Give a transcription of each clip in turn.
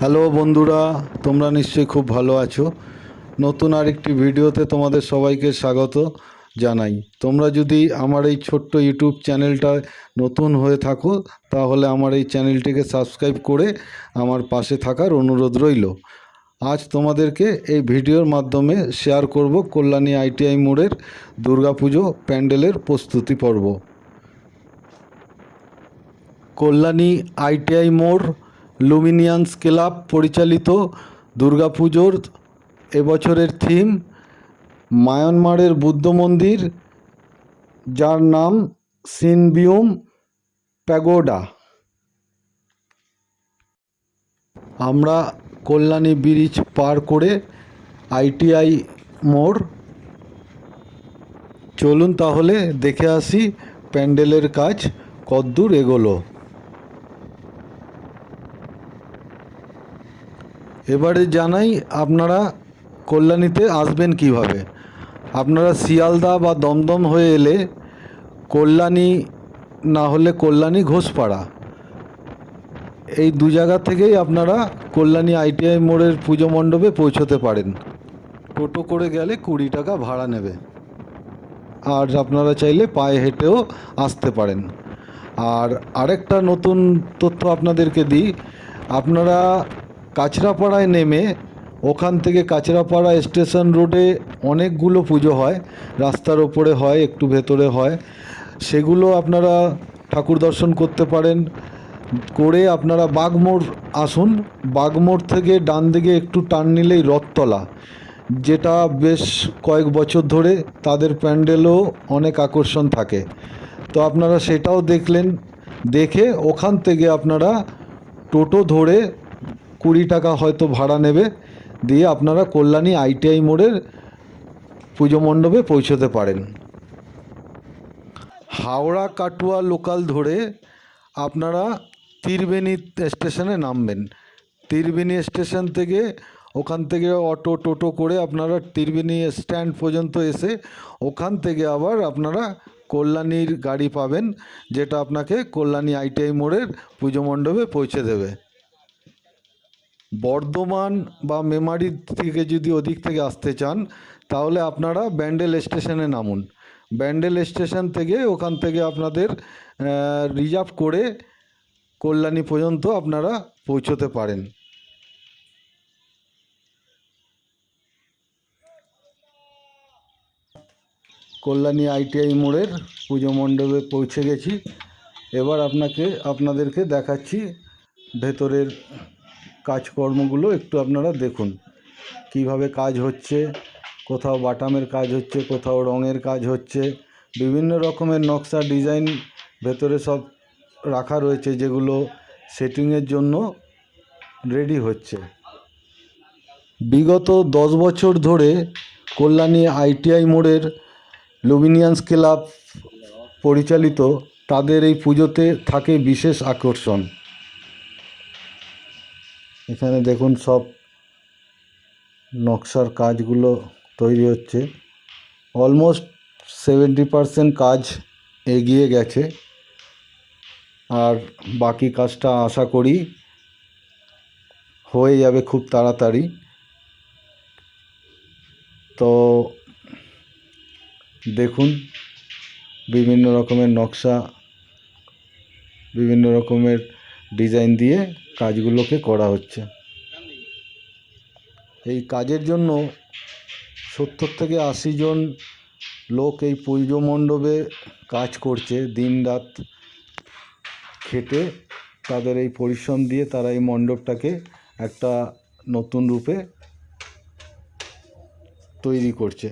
Hello বন্ধুরা, তোমরা নিশ্চয়ই খুব ভালো আছো। নতুন আরেকটি ভিডিওতে তোমাদের সবাইকে স্বাগত জানাই। তোমরা যদি আমার এই ছোট্ট ইউটিউব চ্যানেলটা নতুন হয়ে থাকো, তাহলে আমার এই চ্যানেলটিকে সাবস্ক্রাইব করে আমার পাশে থাকার অনুরোধ রইল। আজ তোমাদেরকে এই ভিডিওর মাধ্যমে শেয়ার করব কল্যাণী আইটিআই মোড়ের দুর্গাপুজো প্যান্ডেলের প্রস্তুতি পর্ব। কল্যাণী আইটিআই মোড় লুমিনিয়ান্স ক্লাব পরিচালিত দুর্গাপুজোর এবছরের থিম মায়ানমারের বুদ্ধ মন্দির, যার নাম সিনবিউম প্যাগোডা। আমরা কল্যাণী ব্রিজ পার করে আইটিআই মোড়। চলুন তাহলে দেখে আসি প্যান্ডেলের কাজ কদ্দূর এগোলো। এবারে জানাই আপনারা কল্যাণীতে আসবেন কীভাবে। আপনারা শিয়ালদা বা দমদম হয়ে এলে কল্যাণী, না হলে কল্যাণী ঘোষপাড়া। এই দু জায়গা থেকেই আপনারা কল্যাণী আইটিআই মোড়ের পুজো মণ্ডপে পৌঁছতে পারেন। টোটো করে গেলে কুড়ি টাকা ভাড়া নেবে। আর আপনারা চাইলে পায়ে হেঁটেও আসতে পারেন। আর আরেকটা নতুন তথ্য আপনাদেরকে দিই। আপনারা কাঁচরাপাড়ায় নেমে ওখান থেকে কাঁচরাপাড়া স্টেশন রোডে অনেকগুলো পুজো হয়। রাস্তার ওপরে হয়, একটু ভেতরে হয়। সেগুলো আপনারা ঠাকুর দর্শন করতে পারেন। করে আপনারা বাগমোড় আসুন। বাগমোড় থেকে ডান দিকে একটু টান নিলেই রথতলা, যেটা বেশ কয়েক বছর ধরে তাদের প্যান্ডেলও অনেক আকর্ষণ থাকে। তো আপনারা সেটাও দেখলেন। দেখে ওখান থেকে আপনারা টোটো ধরে কুড়ি টাকা হয়তো ভাড়া নেবে, দিয়ে আপনারা কল্যাণী আইটিআই মোড়ের পুজো মণ্ডপে পৌঁছতে পারেন। হাওড়া কাটুয়া লোকাল ধরে আপনারা তীরবেণী স্টেশনে নামবেন। তীরবেণী স্টেশন থেকে ওখান থেকে অটো, টোটো করে আপনারা তীরবেণী স্ট্যান্ড পর্যন্ত এসে ওখান থেকে আবার আপনারা কল্যাণীর গাড়ি পাবেন, যেটা আপনাকে কল্যাণী আইটিআই মোড়ের পুজো মণ্ডপে পৌঁছে দেবে। বর্ধমান বা মেমারি থেকে যদি ওদিক থেকে আসতে চান, তাহলে আপনারা ব্যান্ডেল স্টেশনে নামুন। ব্যান্ডেল স্টেশন থেকে ওখান থেকে আপনাদের রিজার্ভ করে কল্যাণী পর্যন্ত আপনারা পৌঁছতে পারেন। কল্যাণী আইটিআই মোড়ের পুজো মণ্ডপে পৌঁছে গেছি। এবার আপনাকে, আপনাদেরকে দেখাচ্ছি ভেতরের কাজকর্মগুলো একটু আপনারা দেখুন। কীভাবে কাজ হচ্ছে, কোথাও বাটামের কাজ হচ্ছে, কোথাও রঙের কাজ হচ্ছে, বিভিন্ন রকমের নকশা ডিজাইন ভেতরে সব রাখা রয়েছে যেগুলো সেটিংয়ের জন্য রেডি হচ্ছে। বিগত দশ বছর ধরে কল্যাণী আইটিআই মোড়ের লুমিনিয়ান্স ক্লাব পরিচালিত, তাদের এই পুজোতে থাকে বিশেষ আকর্ষণ। এখানে দেখুন সব নকশার কাজগুলো তৈরি হচ্ছে। অলমোস্ট সেভেন্টি পারসেন্ট কাজ এগিয়ে গেছে। আর বাকি কাজটা আশা করি হয়ে যাবে খুব তাড়াতাড়ি। তো দেখুন বিভিন্ন রকমের নকশা, বিভিন্ন রকমের ডিজাইন দিয়ে কাজগুলোকে করা হচ্ছে। এই কাজের জন্য সত্তর থেকে আশি জন লোক এই পুজো মণ্ডপে কাজ করছে। দিন রাত খেটে তাদের এই পরিশ্রম দিয়ে তারা এই মণ্ডপটাকে একটা নতুন রূপে তৈরি করছে।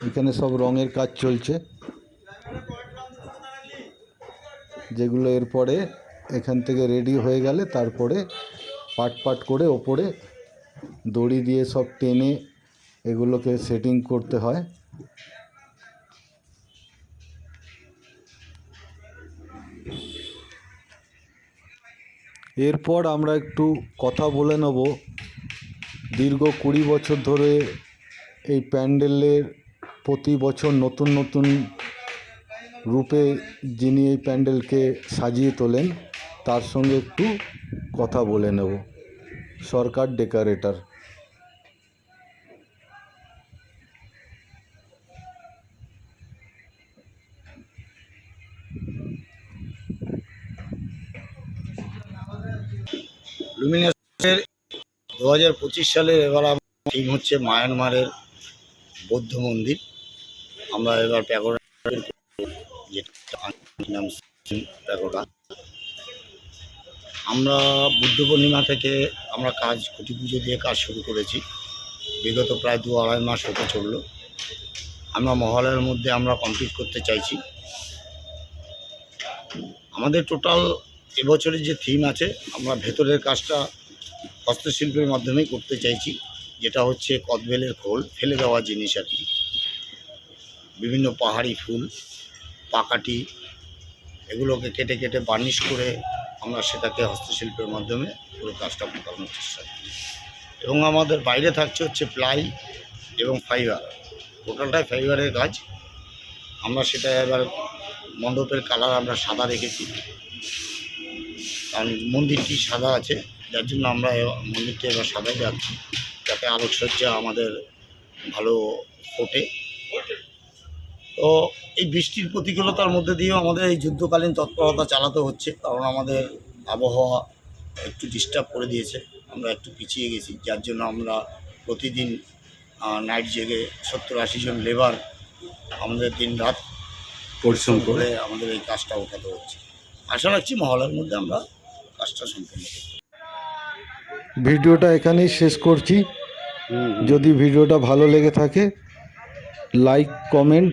এখানে সব রঙের কাজ চলছে। যেগুলো এরপরে এখান থেকে রেডি হয়ে গেলে তারপরে পাট পাট করে ওপরে দড়ি দিয়ে সব টেনে এগুলোকে সেটিং করতে হয়। এরপর আমরা একটু কথা বলে নেব। দীর্ঘ কুড়ি বছর ধরে এই প্যান্ডেলের প্রতি বছর নতুন নতুন রূপে যিনি এই প্যান্ডেলকে সাজিয়ে তোলেন, তার সঙ্গে একটু কথা বলে নেব। সরকার ডেকারেটর। লুমিনাসের দু হাজার পঁচিশ সালের এবার থিম হচ্ছে মায়ানমারের বৌদ্ধ মন্দির। আমরা এবার প্যাগোডা নাম প্যাগোডা। আমরা বুদ্ধ পূর্ণিমা থেকে আমরা কাজ খুঁটি পুজো দিয়ে কাজ শুরু করেছি। বিগত প্রায় দু আড়াই মাস হতে চলল। আমরা মহলের মধ্যে আমরা কমপ্লিট করতে চাইছি। আমাদের টোটাল এবছরের যে থিম আছে, আমরা ভেতরের কাজটা হস্তশিল্পের মাধ্যমেই করতে চাইছি। যেটা হচ্ছে কদবেলের খোল, ফেলে দেওয়া জিনিস আর কি। বিভিন্ন পাহাড়ি ফুল, পাকাটি, এগুলোকে কেটে কেটে বার্নিশ করে আমরা সেটাকে হস্তশিল্পের মাধ্যমে পুরো কাজটা মোটানোর চেষ্টা করি। এবং আমাদের বাইরে থাকছে হচ্ছে প্লাই এবং ফাইবার। টোটালটাই ফাইবারের কাজ আমরা সেটা এবার মণ্ডপের কালার আমরা সাদা রেখেছি। কারণ মন্দিরটি সাদা আছে, যার জন্য আমরা মন্দিরটি এবার সাদাই যাচ্ছি যাতে আলোকসজ্জা আমাদের ভালো ফোটে। তো এই বৃষ্টির প্রতিকূলতার মধ্যে দিয়েও আমাদের এই যুদ্ধকালীন তৎপরতা চালাতে হচ্ছে কারণ আমাদের আবহাওয়া একটু ডিস্টার্ব করে দিয়েছে। আমরা একটু পিছিয়ে গেছি যার জন্য আমরা প্রতিদিন নাইট জেগে সত্তর আশি জন লেবার আমাদের দিন রাত পরিশ্রম করে আমাদের এই কাজটা ওঠাতে হচ্ছে। আশা রাখছি মহলার মধ্যে আমরা কাজটা সম্পন্ন ভিডিওটা এখানেই শেষ করছি। যদি ভিডিওটা ভালো লেগে থাকে লাইক কমেন্ট